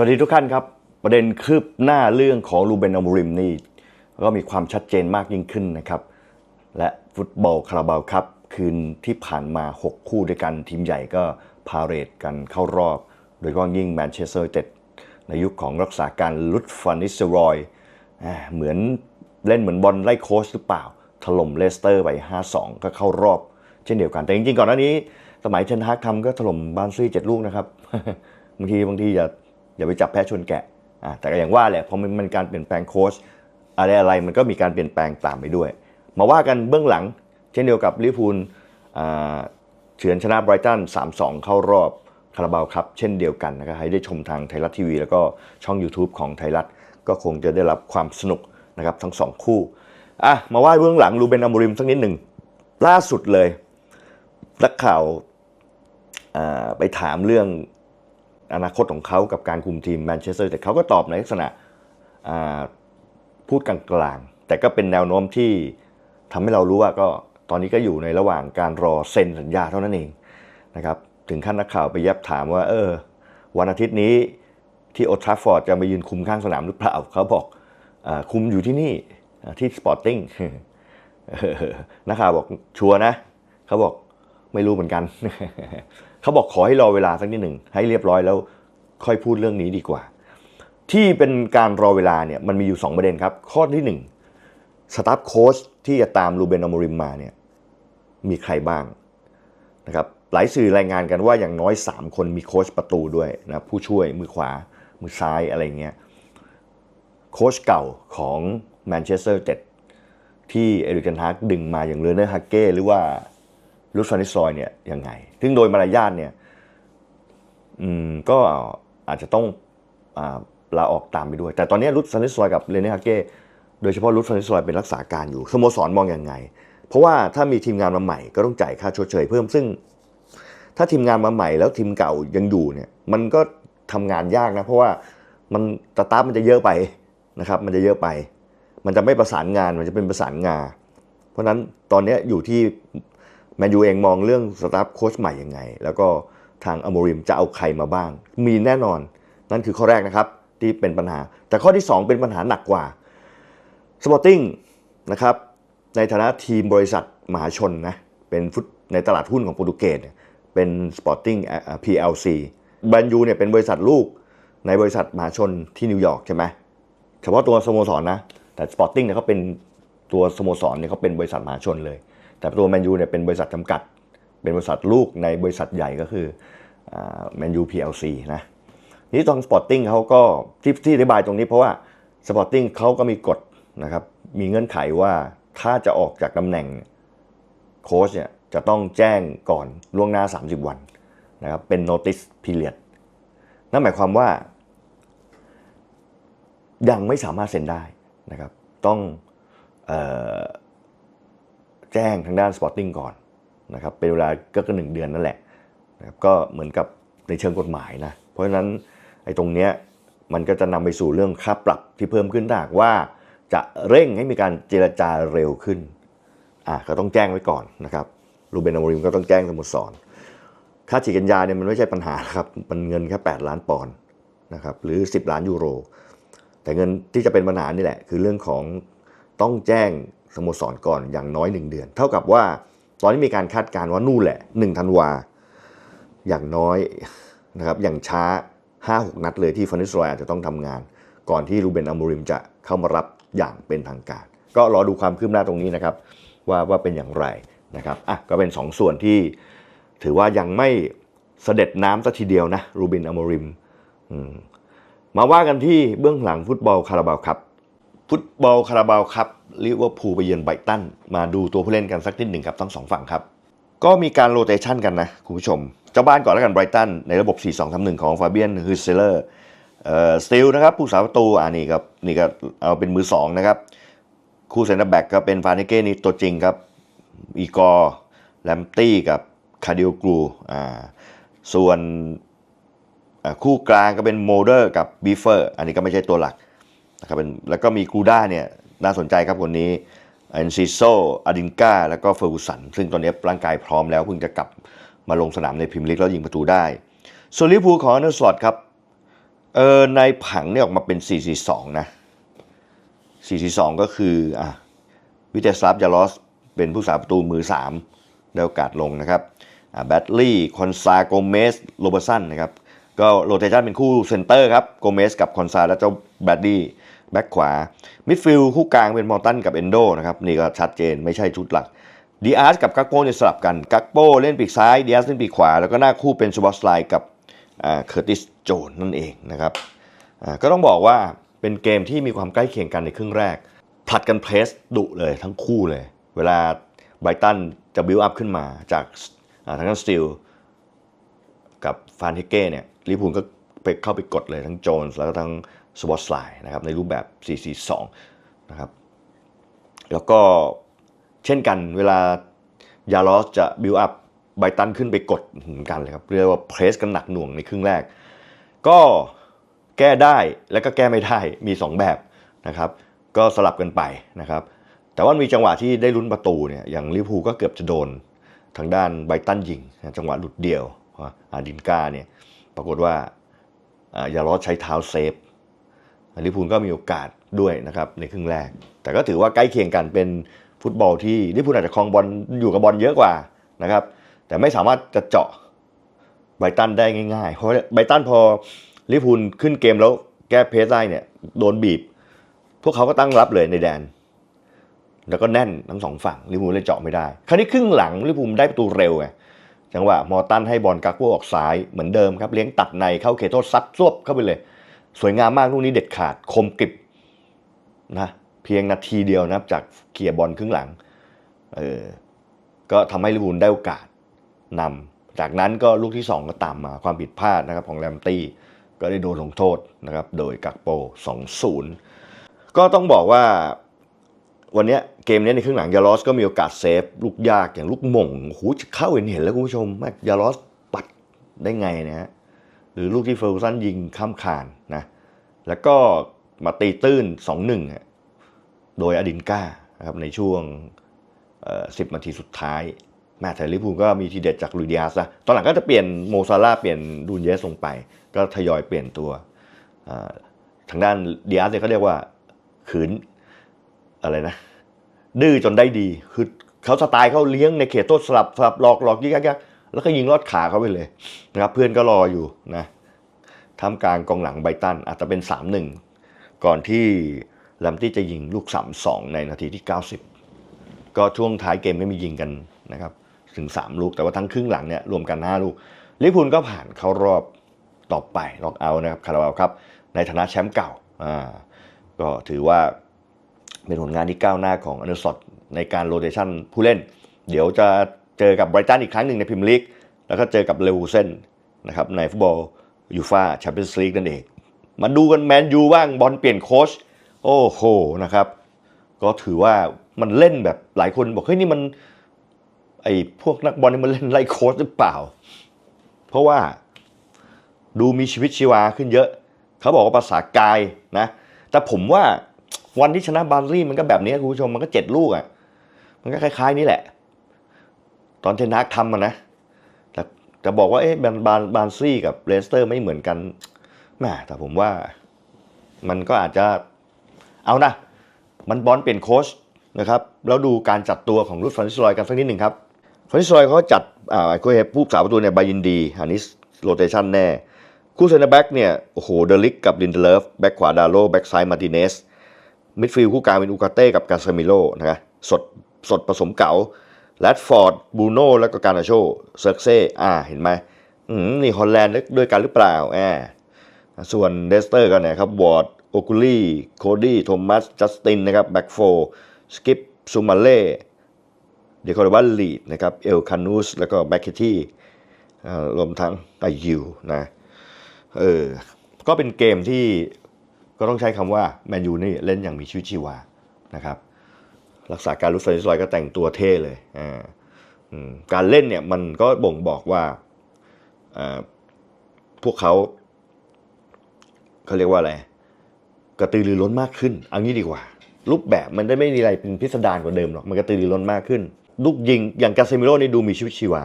วัสดีทุกท่านครับ ประเด็นคืบหน้าเรื่องของลูเบนอมูริมนี่ก็มีความชัดเจนมากยิ่งขึ้นนะครับ และฟุตบอลคาราบาวครับ คืนที่ผ่านมา 6 คู่ด้วยกันทีมใหญ่ก็พาเรดกันเข้ารอบ โดยเฉพาะยิ่งแมนเชสเตอร์เต็ดในยุคของรักษาการลุดฟันนิสเซรอยเหมือนเล่นเหมือนบอลไล่โค้ชหรือเปล่า ถล่มเลสเตอร์ไป 5-2 ก็เข้ารอบ เช่นเดียวกัน แต่จริงๆก่อนหน้านี้ สมัยเทนฮากทำก็ถล่มบาร์นซี่เจ็ดลูกนะครับบางทีบางทีอย่า อย่าไปจับแพ้ชนแกะอะแต่ก็อย่างว่าแหละพอมันมันการเปลี่ยนแปลงโค้ชอะไรอะไรมันก็มีการเปลี่ยนแปลงตามไปด้วย มาว่ากันเบื้องหลัง เช่นเดียวกับลิพูลอ่าเฉือนชนะไบรตัน 3-2 เข้ารอบคาราบาวครับ เช่นเดียวกันนะครับให้ได้ชมทางไทยรัฐทีวี แล้วก็ช่อง YouTube ของไทยรัฐ ก็คงจะได้รับความสนุกนะครับทั้งสองคู่อะมาว่าเบื้องหลังรูเบนอมูริมสักนิดหนึ่งล่าสุดเลยนักข่าวอ่าไปถามเรื่อง อนาคตของเขากับการคุมทีมแมนเชสเตอร์แต่เขาก็ตอบในลักษณะพูดกลางๆ แต่ก็เป็นแนวโน้มที่ทำให้เรารู้ว่าก็ตอนนี้ก็อยู่ในระหว่างการรอเซ็นสัญญาเท่านั้นเองนะครับถึงขั้นนักข่าวไปแยบถามว่า เออ วันอาทิตย์นี้ที่โอทราฟฟอร์ดจะมายืนคุมข้างสนามหรือเปล่าเขาบอกอคุมอยู่ที่นี่ที่สปอร์ติ้งนักข่าวบอกชัวนะเขาบอกไม่รู้เหมือนกัน เขาบอกขอให้รอเวลาสักนิดหนึ่งให้เรียบร้อยแล้วค่อยพูดเรื่องนี้ดีกว่า ที่เป็นการรอเวลาเนี่ยมันมีอยู่ 2 ประเด็นครับ ข้อที่ 1 สตาฟโค้ชที่จะตามลูเบนอมริมมาเนี่ยมีใครบ้างนะครับหลายสื่อรายงานกันว่าอย่างน้อย 3 คนมีโค้ชประตูด้วยนะผู้ช่วยมือขวา มือซ้ายอะไรเงี้ยโค้ชเก่าของแมนเชสเตอร์เจ็ดที่เอริกเทนฮากดึงมาอย่างเรเนอร์ฮักเก้หรือว่า ลุสฟานิสซอยเนี่ยยังไง ซึ่งโดยมารยาทเนี่ยอืมก็อาจจะต้องอลาออกตามไปด้วย แต่ตอนนี้ลุสฟานิสซอยกับเรเน่ฮาเก้โดยเฉพาะลุสฟานิสซอยเป็นรักษาการอยู่สโมสรมองยังไง เพราะว่าถ้ามีทีมงานมาใหม่ก็ต้องจ่ายค่าชดเชยเพิ่มซึ่ง ถ้าทีมงานมาใหม่แล้วทีมเก่ายังอยู่เนี่ยมันก็ทำงานยากนะ เพราะว่ามันตาร์ทมันจะเยอะไปนะครับ มันจะเยอะไป มันจะไม่ประสานงานมันจะเป็นประสานงา เพราะฉะนั้นตอนนี้อยู่ที่ แมนยูเองมองเรื่องสตาฟโค้ชใหม่ยังไง แล้วก็ทางอโมริมจะเอาใครมาบ้าง มีแน่นอน นั่นคือข้อแรกนะครับที่เป็นปัญหา แต่ข้อที่ 2 เป็นปัญหาหนักกว่าสปอร์ติ้งนะครับในฐานะทีมบริษัทมหาชนนะเป็นฟุตในตลาดหุ้นของโปรตุเกสเป็นสปอร์ติ้ง PLC แมนยูเนี่ยเป็นบริษัทลูกในบริษัทมหาชนที่นิวยอร์กใช่ไหมเฉพาะตัวสโมสรนนะแต่สปอร์ติ้งเนี่ยเขาเป็นตัวสโมสรเนี่ยเขาเป็นบริษัทมหาชนเลย แต่ตัวแมนยูเนี่ยเป็นบริษัทจำกัด เป็นบริษัทลูกในบริษัทใหญ่ก็คือแมนยู PLC นะนี่ตอนสปอร์ติ้งเขาก็ที่ที่อธิบายตรงนี้เพราะว่าสปอร์ติ้งเขาก็มีกฎนะครับมีเงื่อนไขว่าถ้าจะออกจากตำแหน่งโค้ชเนี่ยจะต้องแจ้งก่อนล่วงหน้า 30 วันนะครับเป็น notice period นั่นหมายความว่า ยังไม่สามารถเซ็นได้นะครับ ต้องออ แจ้งทางด้าน Sporting ก่อนนะครับเป็นเวลาก็กหนึ่งเดือนนั่นแหละนะครับก็เหมือนกับในเชิงกฎหมายนะ เพราะฉะนั้นไอ้ตรงเนี้ยมันก็จะนำไปสู่เรื่องค่าปรับที่เพิ่มขึ้นถ้าหากว่าจะเร่งให้มีการเจรจาเร็วขึ้นอะก็ต้องแจ้งไว้ก่อนนะครับรูเบนอมริมก็ต้องแจ้งสโมสรค่าฉีดกันยาเนี่ยมันไม่ใช่ปัญหาครับมันเงินแค่ 8 ล้านปอนด์นะครับหรือ 10 ล้านยูโร แต่เงินที่จะเป็นปัญหานี่แหละ คือเรื่องของต้องแจ้ง สโมสรก่อนอย่างน้อย 1 เดือน เท่ากับว่าตอนนี้มีการคาดการณ์ว่านู่นแหละ1ธันวา อย่างน้อยนะครับอย่างช้า 5-6 นัดเลยที่ฟานิสรอยอาจจะต้องทำงาน ก่อนที่รูเบนอามูริมจะเข้ามารับอย่างเป็นทางการ ก็รอดูความคืบหน้าตรงนี้นะครับ ว่าว่าเป็นอย่างไรนะครับอะก็เป็น 2 ส่วนที่ถือว่ายังไม่เสด็จน้ำสัทีเดียวนะรูเบนอมูริมมาว่ากันที่เบื้องหลังฟุตบอลคาราบาวครับ ฟุตบอลคาราบาวครับลิเวอร์พูลไปเยือนไบรตันมาดูตัวผู้เล่นกันสักนิดหนึ่งครับทั้งสองฝั่งครับ ก็มีการโรเตชันกันนะ คุณผู้ชม เจ้าบ้านก่อนแล้วกันไบรตันในระบบ 4-2-3-1 ของฟาเบียนฮือเซเลอร์เอ่อสติลนะครับผู้สาประตูอ่านี่ครับนี่ก็เอาเป็นมือ 2 นะครับ คู่เซนเตอร์แบ็กก็เป็นฟาเนเก้นี่ตัวจริงครับ อีกอร์แลมตี้กับคาร์ดิโอกรูอ่าส่วนคู่กลางก็เป็นโมเดอร์กับบีเฟอร์อันนี้ก็ไม่ใช่ตัวหลัก นะครับเป็นแล้วก็มีกูด้าเนี่ยน่าสนใจครับคนนี้เอนซิโซอาดินกาแล้วก็เฟอร์กูสัน ซึ่งตอนนี้ร่างกายพร้อมแล้วเพิ่งจะกลับมาลงสนามในพรีเมียร์ลีกแล้วยิงประตูได้ส่วนลิเวอร์พูลของเนอร์สลอตครับเออในผังเนี่ยออกมาเป็น 442 นะ 442 ก็คืออะวิเทสลาฟยาลอสเป็นผู้สาประตูมือ 3 ได้โอกาสลงนะครับแบตลี่คอนซาโกเมสโรเบอร์สันนะครับก็โรเตชันเป็นคู่เซนเตอร์ครับโกเมสกับคอนซาและเจ้าแบดดี้ แบ็คขวา มิดฟิลด์คู่กลางเป็นมอร์ตันกับเอนโดนะครับนี่ก็ชัดเจนไม่ใช่ชุดหลักดีอาร์สกับกักโป้เนี่ยสลับกัน กักโป้เล่นปีกซ้ายดีอาร์สเล่นปีกขวา แล้วก็หน้าคู่เป็นชูบอสไลกับเคอร์ติสโจนนั่นเองนะครับก็ต้องบอกว่าเป็นเกมที่มีความใกล้เคียงกันในครึ่งแรกผลัดกันเพรสดุเลยทั้งคู่เลย เวลาไบตันจะบิวอัพขึ้นมาจากทางด้านสตีลกับฟานเฮเก้เนี่ยลิพูลก็ ไปเข้าไปกดเลยทั้งโจนส์แล้วก็ทั้งสวอตสไลน์นะครับในรูปแบบ 4-4-2 นะครับแล้วก็เช่นกันเวลายาลอสจะบิวอัพไบตันขึ้นไปกดเหมือนกันเลยครับ เรียกว่าเพรสกันหนักหน่วงในครึ่งแรก ก็แก้ได้แล้วก็แก้ไม่ได้มี 2 แบบนะครับ ก็สลับกันไปนะครับ แต่ว่ามีจังหวะที่ได้ลุ้นประตูเนี่ยอย่างลิพูก็เกือบจะโดนทางด้านไบตันยิง จังหวะหลุดเดี่ยวอาดินกาเนี่ยปรากฏว่า ยาลอสใช้เท้าเซฟลิพูลก็มีโอกาสด้วยนะครับในครึ่งแรก แต่ก็ถือว่าใกล้เคียงกันเป็นฟุตบอลที่ลิพูลอาจจะครองบอลอยู่กับบอลเยอะกว่านะครับ แต่ไม่สามารถจะเจาะไบตันได้ง่ายๆ เพราะไบตันพอลิพูลขึ้นเกมแล้วแก้เพสได้เนี่ยโดนบีบ พวกเขาก็ตั้งรับเลยในแดน แล้วก็แน่นทั้งสองฝั่งลิพูลเลยเจาะไม่ได้ คราวนี้ครึ่งหลังลิพูลได้ประตูเร็วไง จังหวะมอตันให้บอลกักพวออกซ้ายเหมือนเดิมครับเลี้ยงตัดในเข้าเขตโทษซัดซวบเข้าไปเลย สวยงามมากลูกนี้เด็ดขาดคมกริบนะเพียงนาทีเดียวนะครับจากเคลียบอลครึ่งหลังเออก็ทำให้ลิเวอร์พูลได้โอกาสนำจากนั้นก็ลูกที่ 2 ก็ตามมาความผิดพลาดนะครับของแรมตี้ก็ได้โดนลงโทษนะครับโดยกักโป 2-0 ก็ต้องบอกว่าวันนี้ เกมนี้ในครึ่งหลังยาลอสก็มีโอกาสเซฟลูกยากอย่างลูกหม่งหจะเข้าเห็นเห็นแล้วคุณผู้ชมแม่งยาลอสปัดได้ไงนะฮะหรือลูกที่เฟอร์กูสันยิงข้ามคานนะแล้วก็มาตีตื้น 2-1ฮะโดยอดินก้านะครับในช่วงเอ่อ10 นาทีสุดท้ายแม่แต่ลิเวอร์พูลก็มีทีเด็ดจากลุยดิอาสนะตอนหลังก็จะเปลี่ยนโมซาร่าเปลี่ยนดูนเยสลงไป ก็ทยอยเปลี่ยนตัวทางด้านดิอาสเนี่ยเขาเรียกว่าขืนอะไรนะ ดื้อจนได้ดี คือเขาสไตล์เขาเลี้ยงในเขตโทษสลับสลับหลอกหลอกยิกยักยักแล้วก็ยิงลอดขาเขาไปเลยนะครับ เพื่อนก็รออยู่นะทำกลางกองหลังไบตันอาจจะเป็น 3-1 ก่อนที่แลมตี้จะยิงลูก 3-2 ในนาทีที่ 90 ก็ช่วงท้ายเกมไม่มียิงกันนะครับ ถึง 3 ลูกแต่ว่าทั้งครึ่งหลังเนี่ยรวมกัน 5 ลูกลิพูลก็ผ่านเข้ารอบต่อไปล็อกเอานะครับคาราบาวครับ ในฐานะแชมป์เก่าอ่าก็ถือว่า เป็นผลงานที่ก้าวหน้าของอนุสอดในการโรเตชันผู้เล่น เดี๋ยวจะเจอกับไบรตันอีกครั้งหนึ่งในพรีเมียร์ลีกแล้วก็เจอกับเลวูเซนนะครับในฟุตบอลยูฟาแชมเปี้ยนส์ลีกนั่นเอง มาดูกันแมนยูบ้างบอลเปลี่ยนโค้ชโอ้โหนะครับ ก็ถือว่ามันเล่นแบบหลายคนบอกเฮ้ยนี่มันไอ้พวกนักบอลนี่มันเล่นไล่โค้ชหรือเปล่า เพราะว่าดูมีชีวิตชีวาขึ้นเยอะ เขาบอกว่าภาษากายนะ แต่ผมว่า วันที่ชนะบาร์ลี่มันก็แบบนี้คุณผู้ชมมันก็เจ็ดลูกอะ่ะ มันก็คล้าย ๆ นี่แหละ ตอนเทนนักทำมันนะ แต่จะบอกว่าเอ๊ะบานบานบานซี่กับเลสเตอร์ไม่เหมือนกันแหมแต่ผมว่ามันก็อาจจะเอานะ มันบอลเปลี่ยนโค้ชนะครับ แล้วดูการจัดตัวของรุดฟันนิสลอยกันสักนิดหนึ่งครับฟันนิสลอยเขาจัดอ่าไอ้คู่เฮผู้สาวประตูเนี่ยบายินดี อันนี้โรเตชันแน่ คู่เซนเตอร์แบ็กเนี่ย โอ้โห เดลิกกับลินเดเลฟ แบ็กขวาดาโลแบ็กซ้ายมาร์ติเนส มิดฟิลด์คู่กลางเป็นอูกาเต้กับกาซามิโลนะสดสดผสมเก๋าแรดฟอร์ดบูโน่แล้วก็การาโชเซิร์กเซ่อ่าเห็นไหมอืมนี่ฮอลแลนด์ด้วยกันหรือเปล่าแอบส่วนเดสเตอร์กันนี่ยครับวอร์ดโอคุลี่โคดี้โทมัสจัสตินนะครับแบ็กโฟสกิปซูมาเล่เดคอร์บัลลีดนะครับเอลคานูสแล้วก็แบ็กเคที่รวมทั้งไอยูนะเออก็เป็นเกมที่ ก็ต้องใช้คำว่าแมนยูนี่เล่นอย่างมีชีวิตชีวานะครับ รักษาการลุสเฟรนซ์ลอยก็แต่งตัวเท่เลยอ่าการเล่นเนี่ยมันก็บ่งบอกว่าอ่าพวกเขาเขาเรียกว่าอะไรกระตือรือร้นมากขึ้นเอางี้ดีกว่า รูปแบบมันได้ไม่มีอะไรเป็นพิสดารกว่าเดิมหรอกมันกระตือรือร้นมากขึ้น ลูกยิงอย่างกาเซมิโร่นี่ดูมีชีวิตชีวา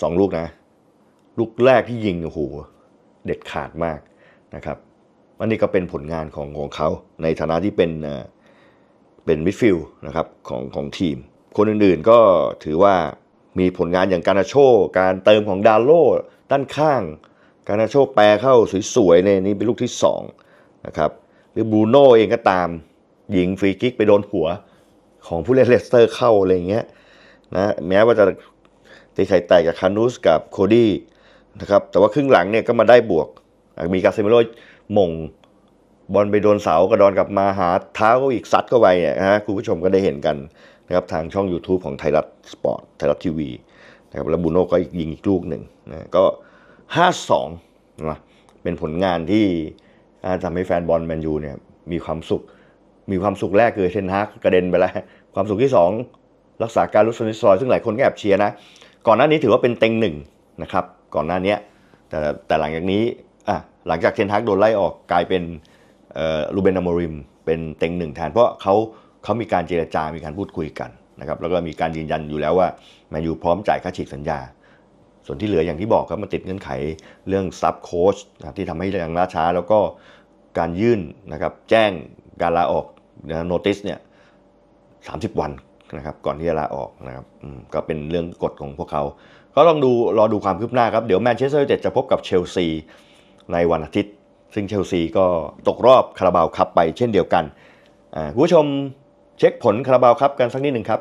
สองลูกนะ ลูกแรกที่ยิงโอ้โหเด็ดขาดมากนะครับ อันนี้ก็เป็นผลงานของของเขา ในฐานะที่เป็นเป็นมิดฟิลด์นะครับของของทีม คนอื่นๆก็ถือว่ามีผลงานอย่างการาโช การเติมของดาโลด้านข้าง การาโชแปรเข้าสวยๆในนี้เป็นลูกที่2นะครับหรือบรูโน่เองก็ตามยิงฟรีคิกไปโดนหัวของผู้เล่นเลสเตอร์เข้าอะไรอย่างเงี้ยนะแม้ว่าจะตีไข่แตกจากคานุสกับโคดี้นะครับแต่ว่าครึ่งหลังเนี่ยก็มาได้บวก มีกาเซมิโร่ มงบอลไปโดนเสากระดอนกลับมาหาเท้าเขาอีกซัดเข้าไปเนี่ยนะฮะคุณผู้ชมก็ได้เห็นกันนะครับทางช่อง YouTube ของไทยรัฐสปอร์ตไทยรัฐทีวีนะครับแล้วบูโน่ก็ยิงอีกลูกหนึ่งนะก็ 5-2นะเป็นผลงานที่ทำให้แฟนบอลแมนยูเนี่ยมีความสุข มีความสุขแรกคือเทนฮากกระเด็นไปแล้ว ความสุขที่ 2 รักษาการลุสนิซอยซึ่งหลายคนก็แอบเชียร์นะ ก่อนหน้านี้ถือว่าเป็นเต็งหนึ่งนะครับ ก่อนหน้านี้แต่แต่หลังจากนี้ หลังจากเทนฮากโดนไล่ออกกลายเป็นเอ่อรูเบนอมริมเป็นเต็งหนึ่งแทน เพราะเขาเขามีการเจรจา มีการพูดคุยกันนะครับแล้วก็มีการยืนยันอยู่แล้วว่าแมนยูพร้อมจ่ายค่าฉีกสัญญา ส่วนที่เหลืออย่างที่บอกครับมันติดเงื่อนไขเรื่องซับโค้ชที่ทำให้ยังล่าช้า แล้วก็การยื่นนะครับแจ้งการลาออกนะโนติสเนี่ยสาวันนะครับก่อนที่จะลาออกนะครับก็เป็นเรื่องกฎของพวกเขา ก็ลองดูรอดูความคืบหน้าครับ เดี๋ยวแมนเชสเตอร์ยูไนเต็ดจะพบกับเชลซี ในวันอาทิตย์ ซึ่งเชลซีก็ตกรอบคาราบาวคัพไปเช่นเดียวกันคุณผู้ชมเช็คผลคาราบาวคัพกันสักนิดหนึ่งครับ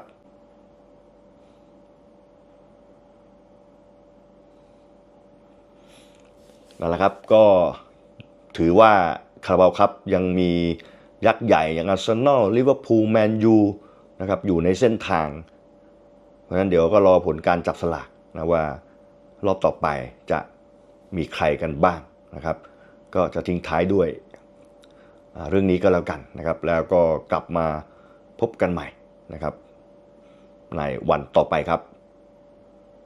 นั่นแหละครับก็ถือว่าคาราบาวครับยังมียักษ์ใหญ่อย่างอาร์เซนอลลิเวอร์พูลแมนยูนะครับอยู่ในเส้นทาง เพราะฉะนั้นเดี๋ยวก็รอผลการจับสลากนะว่ารอบต่อไปจะมีใครกันบ้าง นะครับ ก็จะทิ้งท้ายด้วยเรื่องนี้ก็แล้วกันนะครับ แล้วก็กลับมาพบกันใหม่นะครับ ในวันต่อไปครับ